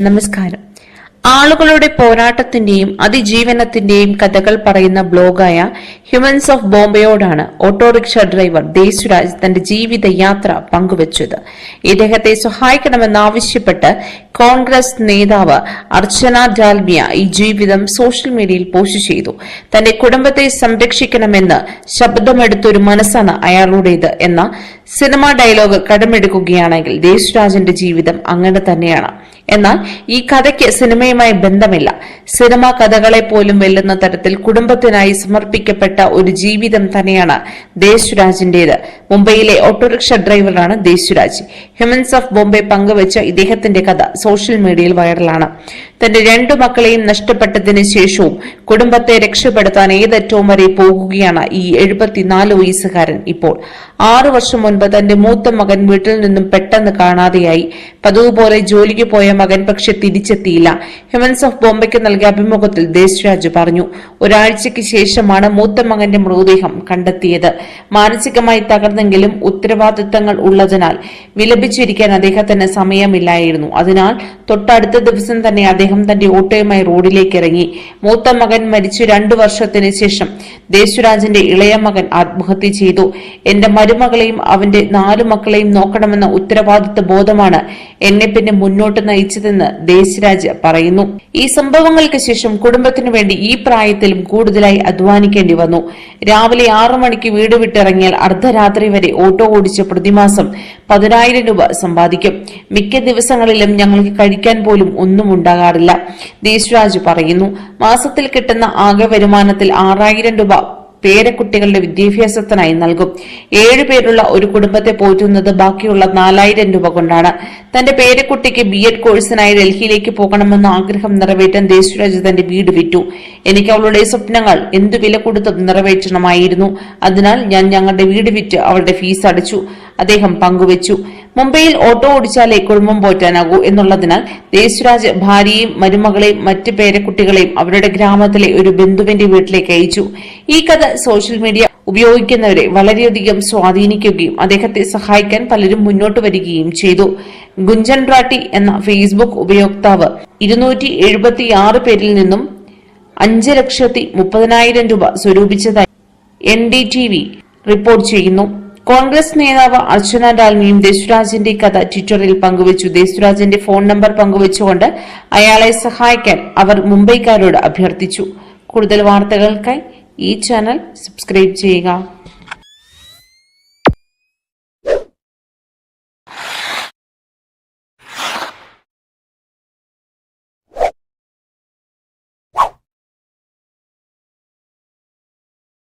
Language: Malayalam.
നമസ്കാരം. ആളുകളുടെ പോരാട്ടത്തിന്റെയും അതിജീവനത്തിന്റെയും കഥകൾ പറയുന്ന ബ്ലോഗായ ഹ്യൂമൻസ് ഓഫ് ബോംബെയോടാണ് ഓട്ടോറിക്ഷ ഡ്രൈവർ ദേശുരാജ് തന്റെ ജീവിതയാത്ര പങ്കുവച്ചത്. ഇദ്ദേഹത്തെ സഹായിക്കണമെന്നാവശ്യപ്പെട്ട് കോൺഗ്രസ് നേതാവ് അർച്ചന ഡാൽമിയ ഈ ജീവിതം സോഷ്യൽ മീഡിയയിൽ പോസ്റ്റ് ചെയ്തു. തന്റെ കുടുംബത്തെ സംരക്ഷിക്കണമെന്ന് ശബ്ദമെടുത്തൊരു മനസ്സാണ് അയാളുടേത് എന്ന സിനിമാ ഡയലോഗ് കടമെടുക്കുകയാണെങ്കിൽ ദേശുരാജിന്റെ ജീവിതം അങ്ങനെ തന്നെയാണ്. എന്നാൽ ഈ കഥയ്ക്ക് സിനിമയുമായി ബന്ധമില്ല. സിനിമാ കഥകളെ പോലും വെല്ലുന്ന തരത്തിൽ കുടുംബത്തിനായി സമർപ്പിക്കപ്പെട്ട ഒരു ജീവിതം തന്നെയാണ് ദേശുരാജിന്റേത്. മുംബൈയിലെ ഓട്ടോറിക്ഷ ഡ്രൈവറാണ് ദേശുരാജ്. ഹ്യൂമൻസ് ഓഫ് ബോംബെ പങ്കുവച്ച ഇദ്ദേഹത്തിന്റെ കഥ സോഷ്യൽ മീഡിയയിൽ വൈറലാണ് തന്റെ രണ്ടു മക്കളെയും നഷ്ടപ്പെട്ടതിന് ശേഷവും കുടുംബത്തെ രക്ഷപ്പെടുത്താൻ ഏതറ്റവും വരെ പോകുകയാണ് ഈ എഴുപത്തിനാല് വയസ്സുകാരൻ. ഇപ്പോൾ ആറു വർഷം മുൻപ് തന്റെ മൂത്ത മകൻ വീട്ടിൽ നിന്നും പെട്ടെന്ന് കാണാതെയായി. പതിവുപോലെ ജോലിക്ക് പോയ മകൻ പക്ഷെ തിരിച്ചെത്തിയില്ല. ഹ്യൂമൻസ് ഓഫ് ബോംബെക്ക് നൽകിയ അഭിമുഖത്തിൽ ദേശരാജ് പറഞ്ഞു ഒരാഴ്ചയ്ക്ക് ശേഷമാണ് മൂത്ത മകന്റെ മൃതദേഹം കണ്ടെത്തിയത്. മാനസികമായി തകർന്നെങ്കിലും ഉത്തരവാദിത്തങ്ങൾ ഉള്ളതിനാൽ വിലപിച്ചിരിക്കാൻ അദ്ദേഹത്തിന് സമയമില്ലായിരുന്നു. അതിനാൽ തൊട്ടടുത്ത ദിവസം തന്നെ അദ്ദേഹം തന്റെ ഓട്ടോയുമായി റോഡിലേക്ക് ഇറങ്ങി. മൂത്ത മകൻ മരിച്ചു രണ്ടു വർഷത്തിന് ശേഷം. ദേശുരാജിന്റെ ഇളയ മകൻ ആത്മഹത്യ ചെയ്തു. എന്റെ മരുമകളെയും അവന്റെ നാലു മക്കളെയും നോക്കണമെന്ന ഉത്തരവാദിത്വ ബോധമാണ് എന്നെ പിന്നെ മുന്നോട്ട് നയിച്ചതെന്ന് ദേശുരാജ് പറയുന്നു. ഈ സംഭവങ്ങൾക്ക് ശേഷം കുടുംബത്തിനു വേണ്ടി ഈ പ്രായത്തിലും കൂടുതലായി അധ്വാനിക്കേണ്ടി വന്നു. രാവിലെ ആറു മണിക്ക് വീട് വിട്ടിറങ്ങിയാൽ അർദ്ധരാത്രി വരെ ഓട്ടോ ഓടിച്ച് പ്രതിമാസം പതിനായിരം രൂപ സമ്പാദിക്കും. മിക്ക ദിവസങ്ങളിലും ഞങ്ങൾക്ക് കഴിക്കാൻ പോലും ഒന്നും ഉണ്ടാകാറില്ല. ദേശരാജ് പറയുന്നു മാസത്തിൽ കിട്ടുന്ന ആകെ വരുമാനത്തിൽ ആറായിരം രൂപ പേരക്കുട്ടികളുടെ വിദ്യാഭ്യാസത്തിനായി നൽകും. ഏഴു പേരുള്ള ഒരു കുടുംബത്തെ പോറ്റുന്നത് ബാക്കിയുള്ള നാലായിരം രൂപ കൊണ്ടാണ്. തന്റെ പേരക്കുട്ടിക്ക് ബി എഡ് കോഴ്സിനായി ഡൽഹിയിലേക്ക് പോകണമെന്ന ആഗ്രഹം നിറവേറ്റാൻ ദേശരാജ് തന്റെ വീട് വിറ്റു എനിക്ക് അവളുടെ സ്വപ്നങ്ങൾ എന്തു വില കൊടുത്തും നിറവേറ്റണമായിരുന്നു. അതിനാൽ ഞാൻ ഞങ്ങളുടെ വീട് വിറ്റ് അവളുടെ ഫീസ് അടച്ചു. അദ്ദേഹം പങ്കുവച്ചു. മുംബൈയിൽ ഓട്ടോ ഓടിച്ചാലേ കുടുംബം പോറ്റാനാകൂ എന്നുള്ളതിനാൽ ദേശുരാജ് ഭാര്യയും മരുമകളെയും മറ്റ് പേരക്കുട്ടികളെയും അവരുടെ ഗ്രാമത്തിലെ ഒരു ബന്ധുവിന്റെ വീട്ടിലേക്ക് അയച്ചു. ഈ കഥ സോഷ്യൽ മീഡിയ ഉപയോഗിക്കുന്നവരെ വളരെയധികം സ്വാധീനിക്കുകയും അദ്ദേഹത്തെ സഹായിക്കാൻ പലരും മുന്നോട്ട് വരികയും ചെയ്തു. ഗുഞ്ചൻ റാട്ടി എന്ന ഫേസ്ബുക്ക് ഉപയോക്താവ് ഇരുന്നൂറ്റി എഴുപത്തിയാറ് പേരിൽ നിന്നും അഞ്ച് ലക്ഷത്തി മുപ്പതിനായിരം രൂപ സ്വരൂപിച്ചതായി N D T V report ചെയ്യുന്നു. കോൺഗ്രസ് നേതാവ് അർച്ചന ഡാൽമിയും ദേശുരാജിന്റെ കഥ ട്വിറ്ററിൽ പങ്കുവച്ചു. ദേശുരാജിന്റെ ഫോൺ നമ്പർ പങ്കുവച്ചുകൊണ്ട് അയാളെ സഹായിക്കാൻ അവർ മുംബൈക്കാരോട് അഭ്യർത്ഥിച്ചു. കൂടുതൽ വാർത്തകൾക്കായി ഈ ചാനൽ സബ്സ്ക്രൈബ് ചെയ്യുക.